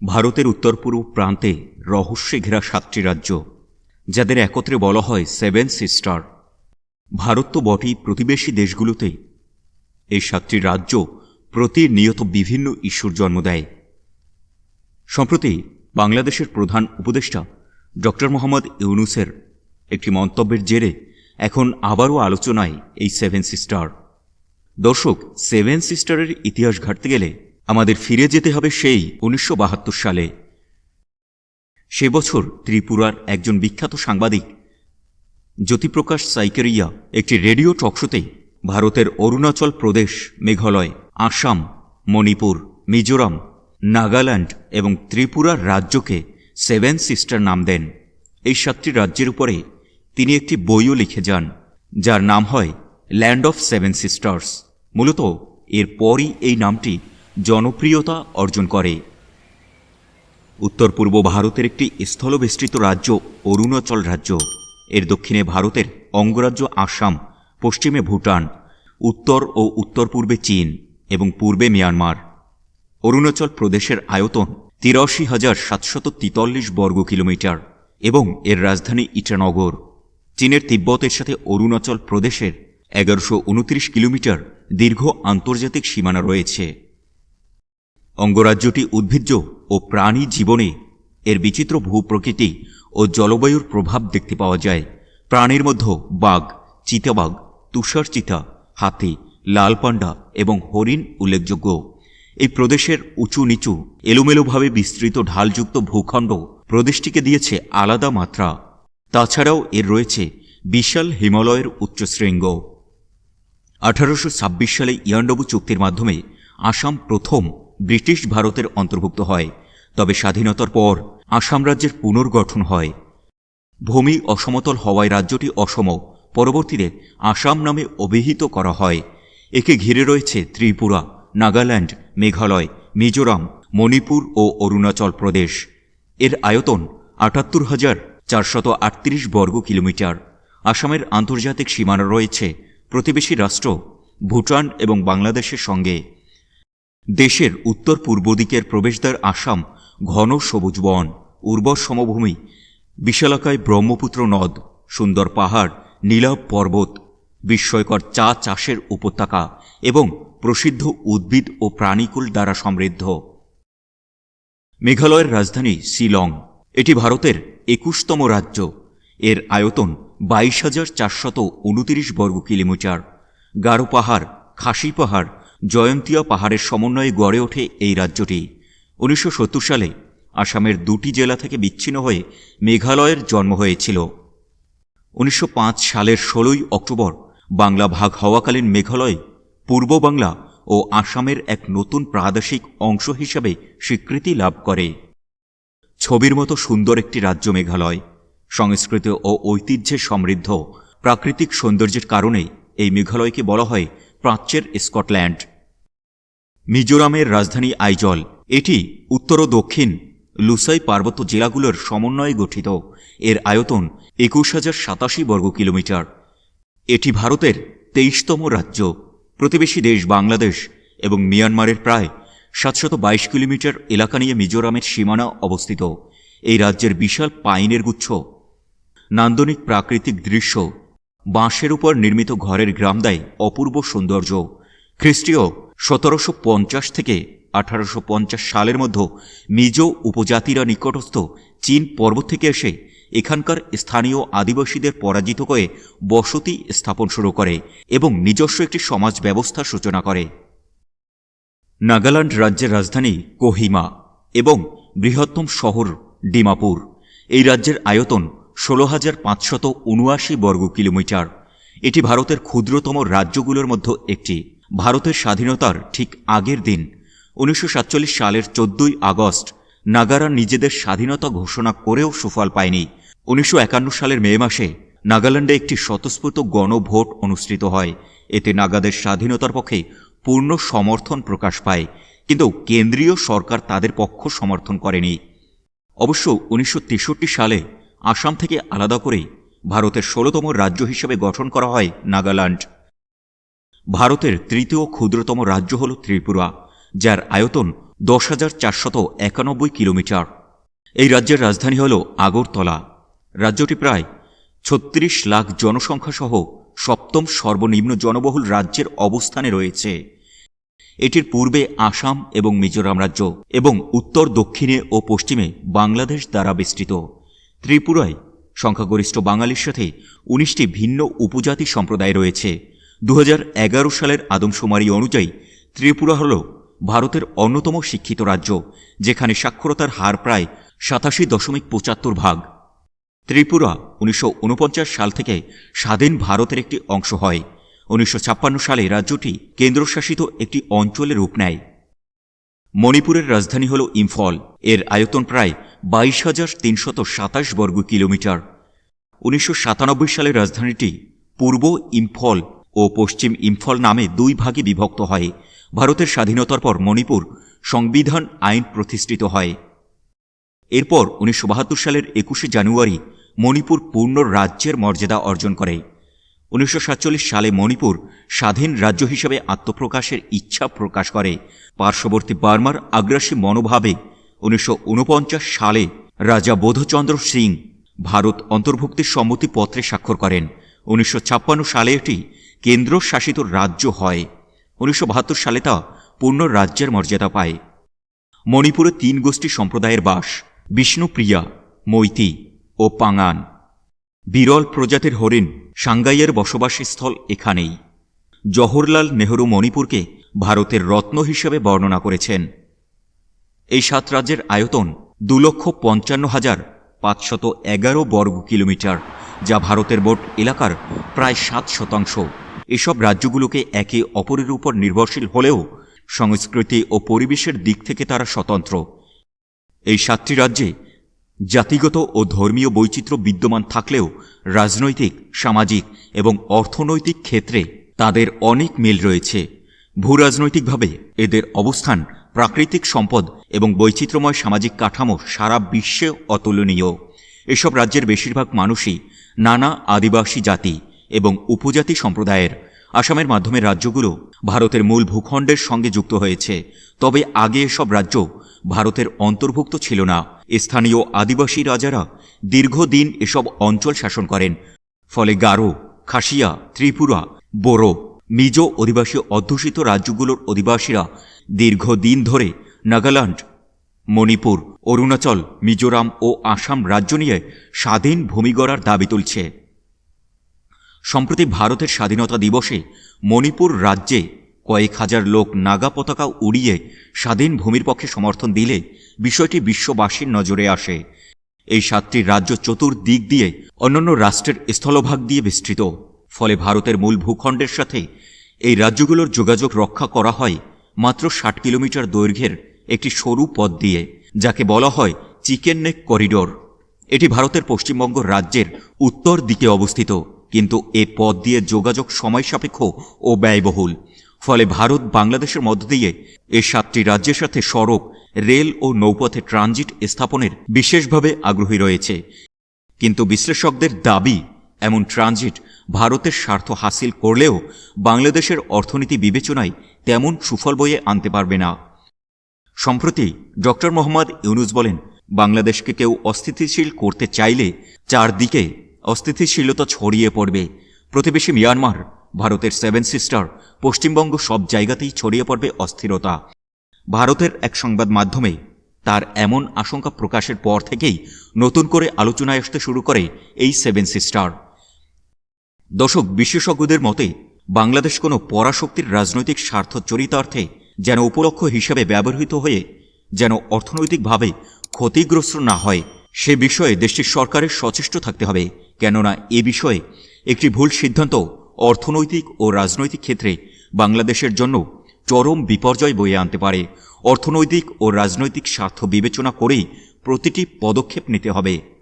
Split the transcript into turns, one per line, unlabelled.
ভারতের উত্তর পূর্ব প্রান্তে রহস্যে ঘেরা সাতটি রাজ্য, যাদের একত্রে বলা হয় সেভেন সিস্টার ভারত তো বটেই প্রতিবেশী দেশগুলোতে এই সাতটি রাজ্য প্রতিনিয়ত বিভিন্ন ইস্যুর জন্ম দেয়। সম্প্রতি বাংলাদেশের প্রধান উপদেষ্টা ডক্টর মোহাম্মদ ইউনুসের একটি মন্তব্যের জেরে এখন আবারও আলোচনায় এই সেভেন সিস্টার দর্শক সেভেন সিস্টারের ইতিহাস ঘাটতে গেলে আমাদের ফিরে যেতে হবে সেই উনিশশো বাহাত্তর সালে। সে বছর ত্রিপুরার একজন বিখ্যাত সাংবাদিক, জ্যোতিপ্রকাশ সাইকেরিয়া, একটি রেডিও টকশোতে ভারতের অরুণাচল প্রদেশ, মেঘালয়, আসাম, মণিপুর, মিজোরাম, নাগাল্যান্ড এবং ত্রিপুরার রাজ্যকে সেভেন সিস্টার নাম দেন। এই সাতটি রাজ্যের উপরে তিনি একটি বইও লিখে যান, যার নাম হয় ল্যান্ড অফ সেভেন সিস্টার্স। মূলত এরপরই এই নামটি জনপ্রিয়তা অর্জন করে। উত্তর পূর্ব ভারতের একটি স্থলবেষ্টিত রাজ্য অরুণাচল রাজ্য। এর দক্ষিণে ভারতের অঙ্গরাজ্য আসাম, পশ্চিমে ভুটান, উত্তর ও উত্তর পূর্বে চীন এবং পূর্বে মিয়ানমার। অরুণাচল প্রদেশের আয়তন তিরাশি হাজার সাতশত তিতাল্লিশ বর্গ কিলোমিটার এবং এর রাজধানী ইটানগর। চীনের তিব্বতের সাথে অরুণাচল প্রদেশের এগারোশো কিলোমিটার দীর্ঘ আন্তর্জাতিক সীমানা রয়েছে। অঙ্গরাজ্যটি উদ্ভিজ্জ ও প্রাণী জীবনে এর বিচিত্র ভূপ্রকৃতি ও জলবায়ুর প্রভাব দেখতে পাওয়া যায়। প্রাণীর মধ্যে বাঘ, চিতাবাঘ, তুষার চিতা, হাতি, লাল পান্ডা এবং হরিণ উল্লেখযোগ্য। এই প্রদেশের উঁচু নিচু, এলোমেলোভাবে বিস্তৃত ঢালযুক্ত ভূখণ্ড প্রদেশটিকে দিয়েছে আলাদা মাত্রা। তাছাড়াও এর রয়েছে বিশাল হিমালয়ের উচ্চশৃঙ্গ আঠারোশো ছাব্বিশ সালে ইয়ান্ডবু চুক্তির মাধ্যমে আসাম প্রথম ব্রিটিশ ভারতের অন্তর্ভুক্ত হয়, তবে স্বাধীনতার পর আসাম রাজ্যের পুনর্গঠন হয়। ভূমি অসমতল হওয়ায় রাজ্যটি অসম, পরবর্তীতে আসাম নামে অভিহিত করা হয়। একে ঘিরে রয়েছে ত্রিপুরা, নাগাল্যান্ড, মেঘালয়, মিজোরাম, মণিপুর ও অরুণাচল প্রদেশ। এর আয়তন আটাত্তর হাজার চারশত আটত্রিশ বর্গ কিলোমিটার। আসামের আন্তর্জাতিক সীমানা রয়েছে প্রতিবেশী রাষ্ট্র ভুটান এবং বাংলাদেশের সঙ্গে। দেশের উত্তর পূর্ব দিকের প্রবেশদ্বার আসাম ঘন সবুজ বন, উর্বর সমভূমি, বিশালাকায় ব্রহ্মপুত্র নদ, সুন্দর পাহাড়, নীলাভ পর্বত, বিস্ময়কর চা চাষের উপত্যকা এবং প্রসিদ্ধ উদ্ভিদ ও প্রাণীকুল দ্বারা সমৃদ্ধ। মেঘালয়ের রাজধানী শিলং, এটি ভারতের একুশতম রাজ্য। এর আয়তন বাইশ হাজার চারশত উনতিরিশ বর্গ কিলোমিটার। গারো পাহাড়, খাসি পাহাড় জয়ন্তিয়া পাহাড়ের সমন্বয়ে গড়ে ওঠে এই রাজ্যটি। উনিশশো সত্তর সালে আসামের দুটি জেলা থেকে বিচ্ছিন্ন হয়ে মেঘালয়ের জন্ম হয়েছিল। উনিশশো পাঁচ সালের ষোলোই অক্টোবর বাংলা ভাগ হওয়াকালীন মেঘালয়, পূর্ব বাংলা ও আসামের এক নতুন প্রাদেশিক অংশ হিসাবে স্বীকৃতি লাভ করে। ছবির মতো সুন্দর একটি রাজ্য মেঘালয়। সংস্কৃতি ও ঐতিহ্যে সমৃদ্ধ। প্রাকৃতিক সৌন্দর্যের কারণে এই মেঘালয়কে বলা হয় প্রাচ্যের স্কটল্যান্ড। মিজোরামের রাজধানী আইজল। এটি উত্তর ও দক্ষিণ লুসাই পার্বত্য জেলাগুলোর সমন্বয়ে গঠিত। এর আয়তন একুশ হাজার সাতাশি বর্গ কিলোমিটার। এটি ভারতের তেইশতম রাজ্য। প্রতিবেশী দেশ বাংলাদেশ এবং মিয়ানমারের প্রায় সাতশত বাইশ কিলোমিটার এলাকা নিয়ে মিজোরামের সীমানা অবস্থিত। এই রাজ্যের বিশাল পাইনের গুচ্ছ। নান্দনিক প্রাকৃতিক দৃশ্য। বাঁশের উপর নির্মিত ঘরের গ্রাম দেয় অপূর্ব সৌন্দর্য। খ্রিস্টীয় সতেরোশো পঞ্চাশ থেকে আঠারোশো পঞ্চাশ সালের মধ্যে মিজো উপজাতিরা নিকটস্থ চীন পর্বত থেকে এসে এখানকার স্থানীয় আদিবাসীদের পরাজিত করে বসতি স্থাপন শুরু করে এবং নিজস্ব একটি সমাজ ব্যবস্থার সূচনা করে। নাগাল্যান্ড রাজ্যের রাজধানী কোহিমা এবং বৃহত্তম শহর ডিমাপুর। এই রাজ্যের আয়তন ষোলো হাজার পাঁচশত উনআশি বর্গ কিলোমিটার এটি ভারতের ক্ষুদ্রতম রাজ্যগুলোর মধ্যে একটি। ভারতের স্বাধীনতার ঠিক আগের দিন, উনিশশো সাতচল্লিশ সালের চোদ্দই আগস্ট, নাগারা নিজেদের স্বাধীনতা ঘোষণা করেও সুফল পায়নি। উনিশশো একান্ন সালের মে মাসে নাগাল্যান্ডে একটি স্বতঃস্ফূর্ত গণভোট অনুষ্ঠিত হয়। এতে নাগাদের স্বাধীনতার পক্ষে পূর্ণ সমর্থন প্রকাশ পায়, কিন্তু কেন্দ্রীয় সরকার তাদের পক্ষ সমর্থন করেনি। অবশ্য উনিশশো তেষট্টি সালে আসাম থেকে আলাদা করে ভারতের ষোলতম রাজ্য হিসেবে গঠন করা হয় নাগাল্যান্ড। ভারতের তৃতীয় ক্ষুদ্রতম রাজ্য হল ত্রিপুরা, যার আয়তন দশ হাজার চারশত একানব্বই কিলোমিটার। এই রাজ্যের রাজধানী হল আগরতলা। রাজ্যটি প্রায় ছত্রিশ লাখ জনসংখ্যা সহ সপ্তম সর্বনিম্ন জনবহুল রাজ্যের অবস্থানে রয়েছে। এটির পূর্বে আসাম এবং মিজোরাম রাজ্য এবং উত্তর, দক্ষিণে ও পশ্চিমে বাংলাদেশ দ্বারা বেষ্টিত। ত্রিপুরায় সংখ্যাগরিষ্ঠ বাঙালির সাথে উনিশটি ভিন্ন উপজাতি সম্প্রদায় রয়েছে। দু হাজার এগারো সালের আদমশুমারি অনুযায়ী ত্রিপুরা হল ভারতের অন্যতম শিক্ষিত রাজ্য, যেখানে সাক্ষরতার হার প্রায় সাতাশি দশমিক পঁচাত্তর ভাগ। ত্রিপুরা উনিশশো ঊনপঞ্চাশ সাল থেকে স্বাধীন ভারতের একটি অংশ হয়। উনিশশো ছাপ্পান্ন সালে রাজ্যটি কেন্দ্রশাসিত একটি অঞ্চলে রূপ নেয়। মণিপুরের রাজধানী হল ইম্ফল। এর আয়তন প্রায় বাইশ হাজার তিনশত সাতাশ বর্গ কিলোমিটার। উনিশশো সালে রাজধানীটি পূর্ব ইম্ফল ও পশ্চিম ইম্ফল নামে দুই ভাগে বিভক্ত হয়। ভারতের স্বাধীনতার পর মণিপুর সংবিধান আইন প্রতিষ্ঠিত হয়। এরপর উনিশশো বাহাত্তর সালের একুশে জানুয়ারি মণিপুর পূর্ণ রাজ্যের মর্যাদা অর্জন করে। উনিশশো সাতচল্লিশ সালে মণিপুর স্বাধীন রাজ্য হিসেবে আত্মপ্রকাশের ইচ্ছা প্রকাশ করে। পার্শ্ববর্তী বার্মার আগ্রাসী মনোভাবে উনিশশো ঊনপঞ্চাশ সালে রাজা বোধচন্দ্র সিং ভারত অন্তর্ভুক্তির সম্মতিপত্রে স্বাক্ষর করেন। উনিশশো ছাপ্পান্ন সালে এটি কেন্দ্রশাসিত রাজ্য হয়। উনিশশো বাহাত্তর সালে তা পূর্ণ রাজ্যের মর্যাদা পায়। মণিপুরে তিন গোষ্ঠী সম্প্রদায়ের বাস বিষ্ণুপ্রিয়া মৈতি ও পাঙান। বিরল প্রজাতির হরিণ সাংগাইয়ের বসবাসস্থল এখানেই। জওহরলাল নেহরু মণিপুরকে ভারতের রত্ন হিসেবে বর্ণনা করেছেন। এই সাত রাজ্যের আয়তন দু লক্ষ পঞ্চান্ন হাজার পাঁচশত এগারো বর্গ কিলোমিটার যা ভারতের মোট এলাকার প্রায় সাত শতাংশ। এসব রাজ্যগুলোকে একে অপরের উপর নির্ভরশীল হলেও সংস্কৃতি ও পরিবেশের দিক থেকে তারা স্বতন্ত্র। এই সাতটি রাজ্যে জাতিগত ও ধর্মীয় বৈচিত্র্য বিদ্যমান থাকলেও রাজনৈতিক, সামাজিক এবং অর্থনৈতিক ক্ষেত্রে তাদের অনেক মিল রয়েছে। ভূরাজনৈতিকভাবে এদের অবস্থান প্রাকৃতিক সম্পদ এবং বৈচিত্র্যময় সামাজিক কাঠামো সারা বিশ্বে অতুলনীয়। এসব রাজ্যের বেশিরভাগ মানুষই নানা আদিবাসী জাতি এবং উপজাতি সম্প্রদায়ের আসামের মাধ্যমে রাজ্যগুলো ভারতের মূল ভূখণ্ডের সঙ্গে যুক্ত হয়েছে। তবে আগে এসব রাজ্য ভারতের অন্তর্ভুক্ত ছিল না। স্থানীয় আদিবাসী রাজারা দীর্ঘদিন এসব অঞ্চল শাসন করেন। ফলে গারো, খাসিয়া, ত্রিপুরা, বোরো, মিজো অধিবাসী অধ্যুষিত রাজ্যগুলোর অধিবাসীরা দীর্ঘদিন ধরে নাগাল্যান্ড, মণিপুর, অরুণাচল, মিজোরাম ও আসাম রাজ্য নিয়ে স্বাধীন ভূমি গড়ার দাবি তুলছে। সম্প্রতি ভারতের স্বাধীনতা দিবসে মণিপুর রাজ্যে কয়েক হাজার লোক নাগা পতাকা উড়িয়ে স্বাধীন ভূমির পক্ষে সমর্থন দিলে বিষয়টি বিশ্ববাসীর নজরে আসে। এই সাতটি রাজ্য চতুর্দিক দিয়ে অন্যান্য রাষ্ট্রের স্থলভাগ দিয়ে বিস্তৃত। ফলে ভারতের মূল ভূখণ্ডের সাথে এই রাজ্যগুলোর যোগাযোগ রক্ষা করা হয় মাত্র ষাট কিলোমিটার দৈর্ঘ্যের একটি সরু পথ দিয়ে, যাকে বলা হয় চিকেন নেক করিডোর। এটি ভারতের পশ্চিমবঙ্গ রাজ্যের উত্তর দিকে অবস্থিত। কিন্তু এ পথ দিয়ে যোগাযোগ সময় সাপেক্ষ ও ব্যয়বহুল। ফলে ভারত বাংলাদেশের মধ্য দিয়ে এ সাতটি রাজ্যের সাথে সড়ক, রেল ও নৌপথে ট্রানজিট স্থাপনের বিশেষভাবে আগ্রহী রয়েছে। কিন্তু বিশ্লেষকদের দাবি, এমন ট্রানজিট ভারতের স্বার্থ হাসিল করলেও বাংলাদেশের অর্থনীতি বিবেচনায় তেমন সুফল বয়ে আনতে পারবে না। সম্প্রতি ডক্টর মোহাম্মদ ইউনুস বলেন, বাংলাদেশকে কেউ অস্থিতিশীল করতে চাইলে চারদিকে অস্থিতিশীলতা ছড়িয়ে পড়বে। প্রতিবেশী মিয়ানমার, ভারতের সেভেন সিস্টার, পশ্চিমবঙ্গ সব জায়গাতেই ছড়িয়ে পড়বে অস্থিরতা। ভারতের এক সংবাদ মাধ্যমে তার এমন আশঙ্কা প্রকাশের পর থেকেই নতুন করে আলোচনায় আসতে শুরু করে এই সেভেন সিস্টার। দর্শক, বিশেষজ্ঞদের মতে, বাংলাদেশ কোনো পরাশক্তির রাজনৈতিক স্বার্থ চরিতার্থে যেন উপলক্ষ হিসেবে ব্যবহৃত হয়ে যেন অর্থনৈতিকভাবে ক্ষতিগ্রস্ত না হয়। সে বিষয়ে দেশটির সরকারের সচেষ্ট থাকতে হবে। কেননা এ বিষয়ে একটি ভুল সিদ্ধান্ত অর্থনৈতিক ও রাজনৈতিক ক্ষেত্রে বাংলাদেশের জন্য চরম বিপর্যয় বয়ে আনতে পারে। অর্থনৈতিক ও রাজনৈতিক স্বার্থ বিবেচনা করেই প্রতিটি পদক্ষেপ নিতে হবে।